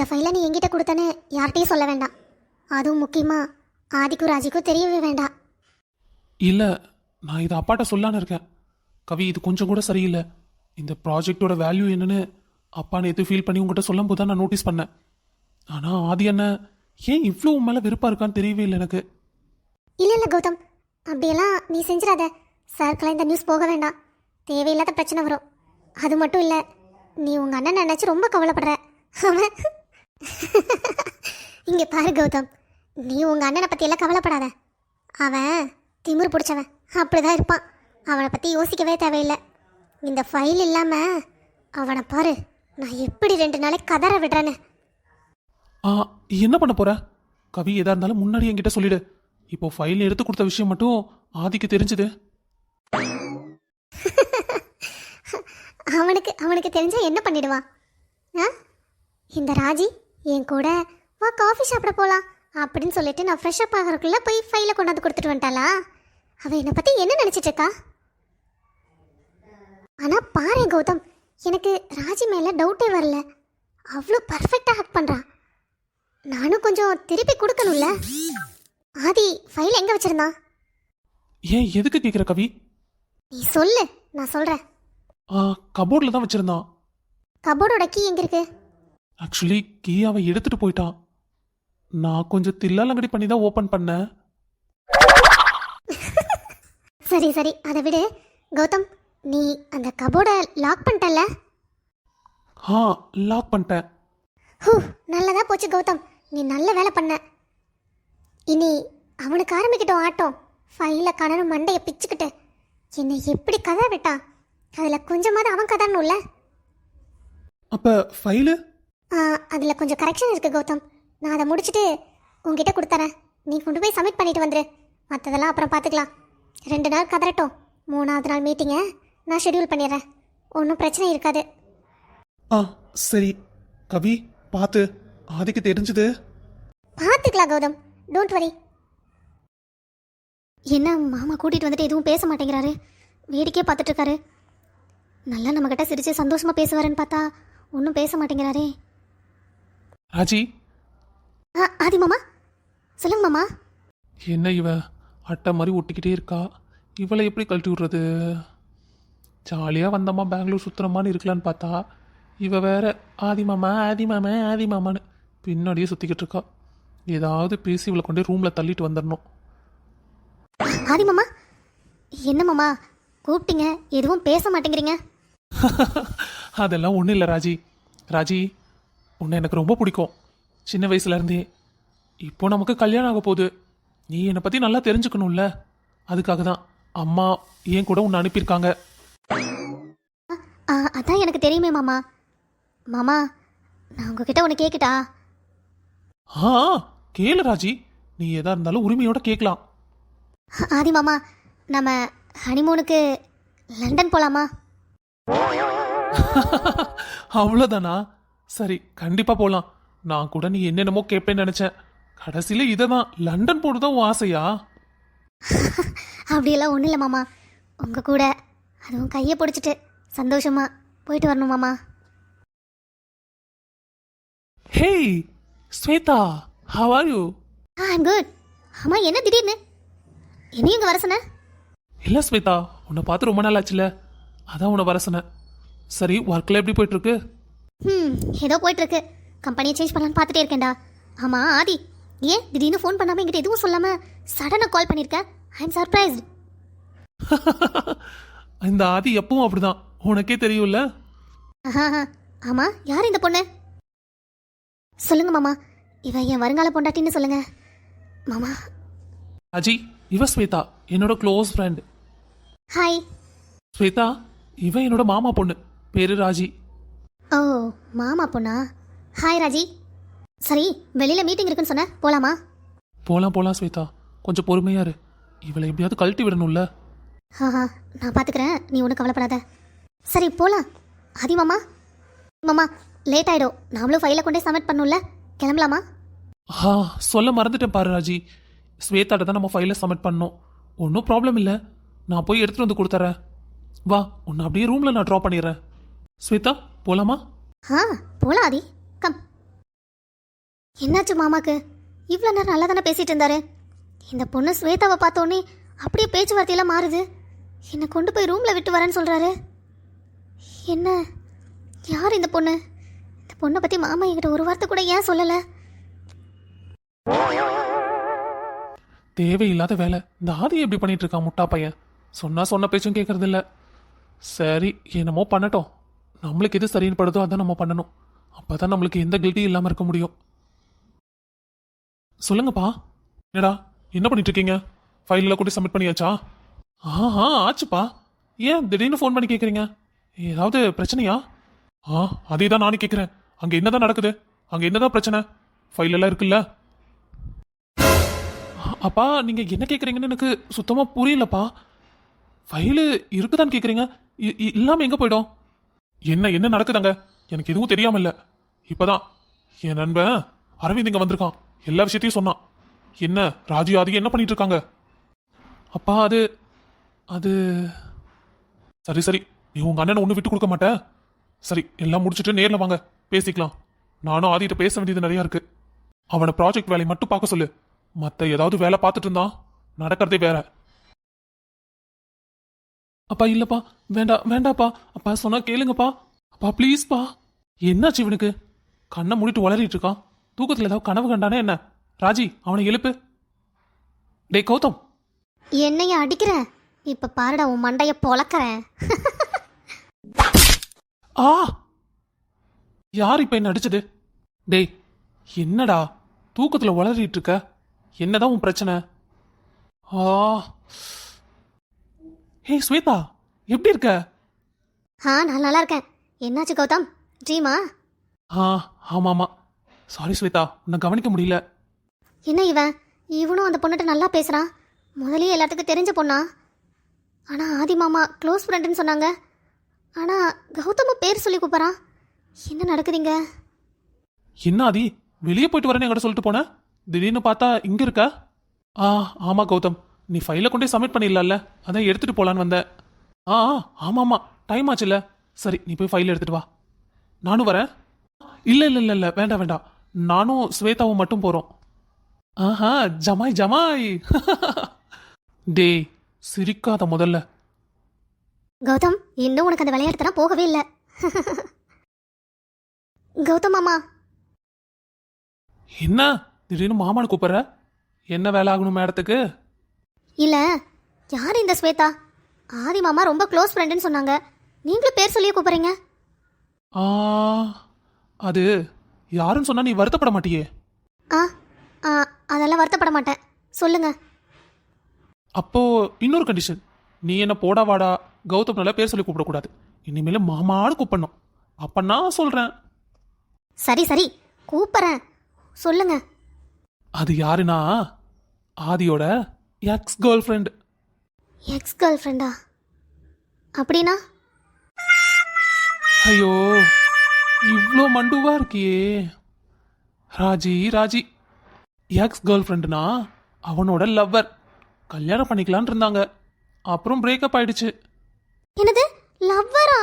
இந்த ஃபைலை நீ என்கிட்ட கொடுத்தேன்னு யார்கிட்டயும் சொல்ல வேண்டாம். அதுவும் முக்கியமாக ஆதிக்கும் ராஜிக்கும் தெரியவே வேண்டாம். இல்லை நான் இதை அப்பாட்ட சொல்லான்னு இருக்கேன். கவி இது கொஞ்சம் கூட சரியில்லை. இந்த ப்ராஜெக்டோட வேல்யூ என்னன்னு அப்பா நேற்று ஃபீல் பண்ணி உங்ககிட்ட சொல்லும் போது தான் நான் நோட்டீஸ் பண்ணேன். ஆனால் ஆதி என்ன ஏன் இவ்வளோ உன் மேலே வெறுப்பாக இருக்கான்னு தெரியவே இல்லை எனக்கு. இல்லை இல்லை கௌதம். அப்படியெல்லாம் நீ செஞ்சிடாத. சாருக்கெல்லாம் இந்த நியூஸ் போக வேண்டாம். தேவையில்லாத பிரச்சனை வரும். அது மட்டும் இல்லை நீ உங்கள் அண்ணன் நினச்சி ரொம்ப கவலைப்படுற. அவன் இங்கே பாரு கௌதம். நீ உங்கள் அண்ணனை பற்றியெல்லாம் கவலைப்படாத. அவன் திமிரு பிடிச்சவன். அப்படிதான் இருப்பான். அவனை பற்றி யோசிக்கவே தேவையில்லை. இந்த ஃபைல் இல்லாமல் அவனை பாரு. நான் எப்படி ரெண்டு நாளைக்கு கதற விடுறேன்னு. ஆ என்ன பண்ண போற? கவி எதா இருந்தாலும் முன்னாடி என்கிட்ட சொல்லிடு. இப்போ ஃபைல் எடுத்து கொடுத்த விஷயம் மட்டும் ஆதிக்கு தெரிஞ்சுது. அவனுக்கு அவனுக்கு தெரிஞ்சா என்ன பண்ணிடுவான்? இந்த ராஜி? என் கூட வா காஃபி சாப்பிட போகலாம் அப்படின்னு சொல்லிட்டு நான் ஃப்ரெஷ் அப் ஆகிறதுக்குள்ள போய் ஃபைலை கொண்டாந்து கொடுத்துட்டு வந்துட்டாளா? அவ என்னை பற்றி என்ன நினச்சிட்டு இருக்கா? ஆனால் பாரு கௌதம் எனக்கு ராஜி மேலே டவுட்டே வரல. அவ்வளோ பர்ஃபெக்டாக ஆக்ட் பண்ணுறா நானும் கொஞ்சம் திருப்பி கொடுக்கணும்ல? ஆதி ஃபைல் எங்கே வச்சிருந்தான் ஏன் எதுக்கு கேட்குற கவி? நீ சொல்லு நான் சொல்கிறேன் ஆ கபோர்டில் தான் வச்சிருந்தான். கபோர்டோட கீ எங்கே இருக்கு? ஆக்சுவலி கீ அவன் எடுத்துட்டு போயிட்டான். நான் கொஞ்சம் தில்லாலங்கடி பண்ணி தான் ஓப்பன் பண்ணேன். சரி சரி. அதை விடு. கௌதம் நீ அந்த கபோர்டை லாக் பண்ணிட்டல்ல? ஆ லாக் பண்ணிட்டேன். ஹூ நல்லதா போச்சு கௌதம். நீ நல்ல வேலை பண்ண. இனி அவனுக்கு ஆரம்பிக்கட்டும் ஆட்டம். ஃபைல கணனும் மண்டையை பிச்சுக்கிட்டு. என்னை எப்படி கதை விட்டான்? அதில் கொஞ்சமாவது அவன் கதறணும்ல? அப்போ ஃபைலு அதில் கொஞ்சம் கரெக்ஷன் இருக்குது கௌதம். நான் அதை முடிச்சுட்டு உங்ககிட்ட கொடுத்துறேன். நீ கொண்டு போய் சப்மிட் பண்ணிட்டு வந்துரு. மற்றதெல்லாம் அப்புறம் பார்த்துக்கலாம் ரெண்டு நாள் கதறட்டும். மூணாவது நாள் மீட்டிங்கை நான் ஷெட்யூல் பண்ணிடுறேன். ஒன்றும் பிரச்சனை இருக்காது. ஆ சரி. கவி பார்த்து ஆதிக்கு தெரிஞ்சுது. பார்த்துக்கலாம் கௌதம். டோன்ட் வரி என்ன மாமா கூட்டிகிட்டு வந்துட்டு எதுவும் பேச மாட்டேங்கிறாரு? வேடிக்கையே பார்த்துட்டு இருக்காரு. நல்லா நம்மக்கிட்ட சிரிச்சு சந்தோஷமாக பேசுவாருன்னு பார்த்தா ஒன்றும் பேச மாட்டேங்கிறாரே. ராஜி ஆ ஆதி மாமா. சொல்லுங்க மாமா. என்ன இவ? அட்டை மாதிரி ஒட்டிக்கிட்டே இருக்கா. இவளை எப்படி கழட்டி விடுறது? ஜாலியாக வந்தம்மா பெங்களூர் சுற்றுறமான்னு இருக்கலான்னு பார்த்தா. இவ வேற ஆதி மாமா ஆதி மாமா ஆதி மாமான்னு பின்னாடியே சுற்றிக்கிட்டு இருக்கா. ஏதாவது பேசி இவளை கொண்டு ரூமில் தள்ளிட்டு வந்துடணும் ஆதி மாமா. என்ன மாமா? கூப்பிட்டீங்க. எதுவும் பேச மாட்டேங்கிறீங்க. அதெல்லாம் ஒன்றும் இல்லை ராஜி. ராஜி உன்னை எனக்கு ரொம்ப பிடிக்கும். சின்ன வயசுல இருந்தே. இப்போ நமக்கு கல்யாணம் ஆக போகுது. நீ என்னை பற்றி நல்லா தெரிஞ்சுக்கணும்ல. அதுக்காக தான் அம்மா ஏன் கூட உன்னை அனுப்பியிருக்காங்க. அதான் எனக்கு தெரியுமே மாமா. மாமா நான் உங்ககிட்ட ஒன்று கேட்கட்டா ஆ கேளு ராஜி. நீ எதா இருந்தாலும் உரிமையோட கேட்கலாம் ஆதி மாமா நம்ம ஹனிமூனுக்கு லண்டன் போகலாமா அவ்வளோதானா சரி கண்டிப்பாக போகலாம் நான் கூட நீ என்னென்னமோ கேட்பேன்னு நினச்சேன். கடைசியில் இதை தான் லண்டன் போடுதான் உன் ஆசையா? அப்படியெல்லாம் ஒன்றும் இல்லை மாமா. உங்கள் கூட. அதுவும் கையை பிடிச்சிட்டு. சந்தோஷமா. போயிட்டு வரணும் மாமா. Hey Shweta how are you ah I'm good ஆமாம் என்ன திடீர்னு? என்னையும் இங்கே வர சொன்ன? இல்லை ஸ்வேதா. உன்னை பார்த்து ரொம்ப நாள் ஆச்சுல அதான் உன்னை வர சொன்னேன். சரி ஒர்க்கில் எப்படி போயிட்டுருக்கு ம் ஏதோ போயிட்டுருக்கு. கம்பெனியை சேஞ்ச் பண்ணலான்னு பார்த்துட்டே இருக்கேன்டா. ஆமாம் ஆதி ஏன் திடீர்னு ஃபோன் பண்ணாமல் என்கிட்ட எதுவும் சொல்லாமல் சடனாக கால் பண்ணியிருக்க ஐ எம் சர்ப்ரைஸ்ட் இந்த ஆதி எப்பவும் அப்படிதான். உனக்கே தெரியும்ல? ஆமாம் யார் இந்த பொண்ணு? சொல்லுங்க மாமா. இவ என் வருங்கால பொண்டாட்டின்னு சொல்லுங்க. மாமா. அஜி இவ ஸ்வேதா என்னோட க்ளோஸ் ஃப்ரெண்ட் ஹாய் ஸ்வேதா இவன் என்னோட மாமா பொண்ணு. பேரு ராஜி. ஓ மாமா பொண்ணா? ஹாய் ராஜி. சரி வெளியில் மீட்டிங் இருக்குன்னு சொன்ன போலாமா? போலாம் போலாம் ஸ்வேதா. கொஞ்சம் பொறுமையா இரு. இவளை எப்படியாவது கழட்டி விடணும்ல. ஆஹா நான் பார்த்துக்கிறேன் நீ ஒன்றும் கவலைப்படாத. சரி போகலாம் ஆதி மாமா. மாமா லேட் ஆயிடும். நாமளும் ஃபைலை கொண்டே சப்மிட் பண்ணும்ல. கிளம்பலாமா? ஆ சொல்ல மறந்துட்டேன் பாரு ராஜி. ஸ்வேதாட்ட தான் நம்ம ஃபைலை சப்மிட் பண்ணோம். ஒன்றும் ப்ராப்ளம் இல்லை. நான் போய் எடுத்துகிட்டு வந்து கொடுத்துறேன். வா உன்னை அப்படியே ரூமில் நான் ட்ராப் பண்ணிடுறேன். ஸ்வேதா போலாமா? ஆ போகலாம் ஆதி கம். என்னாச்சு மாமாக்கு? இவ்வளோ நேரம் நல்லா தானே பேசிட்டு இருந்தாரு. இந்த பொண்ணு ஸ்வேதாவை பார்த்தோன்னே அப்படியே பேச்சுவார்த்தையெல்லாம் மாறுது. என்னை கொண்டு போய் ரூமில் விட்டு வரேன்னு சொல்கிறாரு என்ன? யார் இந்த பொண்ணு? இந்த பொண்ணை பற்றி மாமா என்கிட்ட ஒரு வார்த்தை கூட ஏன் சொல்லலை? தேவையில்லாத வேலை. இந்த ஆதி எப்படி பண்ணிட்டு இருக்கான் முட்டா பையன்? சொன்னா சொன்ன பேச்சும் கேட்கறது இல்ல சரி என்னமோ பண்ணட்டும். நம்மளுக்கு எது சரின்னு படுதோ அதை நம்ம பண்ணணும். அப்போ தான் நம்மளுக்கு எந்த கில்ட்டியும் இல்லாமல் இருக்க முடியும். சொல்லுங்கப்பா. என்னடா என்ன பண்ணிட்டு இருக்கீங்க ஃபைலில் கூட சப்மிட் பண்ணியாச்சா? ஆஹா ஆச்சுப்பா. ஏன் திடீர்னு ஃபோன் பண்ணி கேட்குறீங்க ஏதாவது பிரச்சனையா? ஆ அதே தான் நானும் கேட்குறேன் அங்கே என்னதான் நடக்குது? அங்கே என்னதான் பிரச்சனை? ஃபைல் எல்லாம் இருக்குல்ல? அப்பா நீங்கள் என்ன கேட்குறீங்கன்னு எனக்கு சுத்தமாக புரியலப்பா. ஃபைலு இருக்குதான்னு கேட்குறீங்க இ- இ- போயிடும்? என்ன என்ன நடக்குதாங்க? எனக்கு எதுவும் தெரியாம இல்ல இப்பதான் என் நண்பன் அரவிந்த் இங்க வந்திருக்கான். எல்லா விஷயத்தையும் சொன்னான். என்ன ராஜி ஆதி என்ன பண்ணிட்டு இருக்காங்க அப்பா அது அது சரி சரி. நீ உங்க அண்ணனை ஒன்றும் விட்டு கொடுக்க மாட்டேன். சரி எல்லாம் முடிச்சுட்டு நேர்ல வாங்க. பேசிக்கலாம். நானும் ஆதிட்ட பேச வேண்டியது நிறைய இருக்கு. அவனை ப்ராஜெக்ட் வேலையை மட்டும் பார்க்க சொல்லு. மத்த ஏதாவது வேலை பார்த்துட்டு இருந்தான் நடக்கிறதே வேற. அப்பா இல்லப்பா. வேண்டாம் வேண்டாப்பா. அப்பா சொன்னா கேளுங்கப்பா. அப்பா ப்ளீஸ்ப்பா என்னாச்சு இவனுக்கு? கண்ணை மூடிட்டு வளரிட்டு இருக்கான். தூக்கத்துல ஏதாவது கனவு கண்டானே என்ன? ராஜி அவனை எழுப்பு. டேய் கௌதம். என்னைய அடிக்கிற? இப்போ பாருடா உன் மண்டைய பொளக்கறேன். ஆ! யார் இப்ப என்ன அடிச்சது? டேய் என்னடா? தூக்கத்துல வளரிட்டு இருக்க? என்னதான் உன் பிரச்சனை? ஆ! ஹே ஸ்வேதா எப்படி இருக்க? ஆ நான் நல்லா இருக்கேன். என்னாச்சு கௌதம்? ட்ரீமா ஆ ஆமா ஆமா சாரி ஸ்வேதா உன்னை கவனிக்க முடியல. என்ன இவன்? இவனும் அந்த பொண்ணுகிட்ட நல்லா பேசுகிறான் முதல்லயே எல்லாத்துக்கும் தெரிஞ்ச பொண்ணா? ஆனால் ஆதி மாமா க்ளோஸ் ஃப்ரெண்டுன்னு சொன்னாங்க. ஆனால் கௌதமும் பேர் சொல்லி கூப்பிட்றான். என்ன நடக்குதுங்க? என்ன ஆதி? வெளியே போயிட்டு வரேன்னு என்கிட்ட சொல்லிட்டு போன? திடீர்னு பார்த்தா இங்க இருக்க? ஆ ஆமா கௌதம். நீ ஃபைலை கொண்டே சப்மிட் பண்ணிடலாம்ல? அதான் எடுத்துட்டு போலான்னு வந்தேன். ஆ ஆ, ஆமா ஆமா. டைம் ஆச்சுல்ல. சரி நீ போய் ஃபைல் எடுத்துட்டு வா. நானும் வரேன். இல்ல இல்ல இல்ல இல்ல. வேண்டாம் வேண்டாம். நானும் ஸ்வேதாவும் மட்டும் போறோம். ஆஹா ஜமாய் ஜமாய். டேய் சிரிக்காத முதல்ல. கௌதம் இன்னும் உனக்கு அந்த விளையாட்டுத்தனம் போகவே இல்லை. கௌதம் மாமா. என்ன? திடீர்னு மாமானு கூப்பிடுற? என்ன வேலை ஆகணும் மேடத்துக்கு? இல்லை. யார் இந்த ஸ்வேதா? ஆதி மாமா ரொம்ப க்ளோஸ் ஃப்ரெண்டுன்னு சொன்னாங்க. நீங்களும் பேர் சொல்லியே கூப்பிட்றீங்க. ஆ அது யாருன்னு சொன்னா நீ வருத்தப்பட மாட்டியே. ஆ ஆ அதெல்லாம் வருத்தப்பட மாட்டேன். சொல்லுங்க. அப்போ இன்னொரு கண்டிஷன் நீ என்ன போடா வாடா கௌதம் நல்லா பேர் சொல்லி கூப்பிடக்கூடாது இனிமேல மாமான்னு கூப்பிடணும். அப்ப நான் சொல்றேன். சரி சரி. கூப்பிட்றேன். சொல்லுங்க. அது யாருன்னா ஆதியோட ex girlfriend ex girl ஃப்ரெண்டா அப்படின்னா? ஐயோ இவ்வளோ மண்டுவா இருக்கியே. ராஜி ராஜி. எக்ஸ் கேர்ள் ஃப்ரெண்டுனா அவனோட லவ்வர் கல்யாணம் பண்ணிக்கலான்னு இருந்தாங்க. அப்புறம் பிரேக்கப் ஆயிடுச்சு. என்னது? லவ்வரா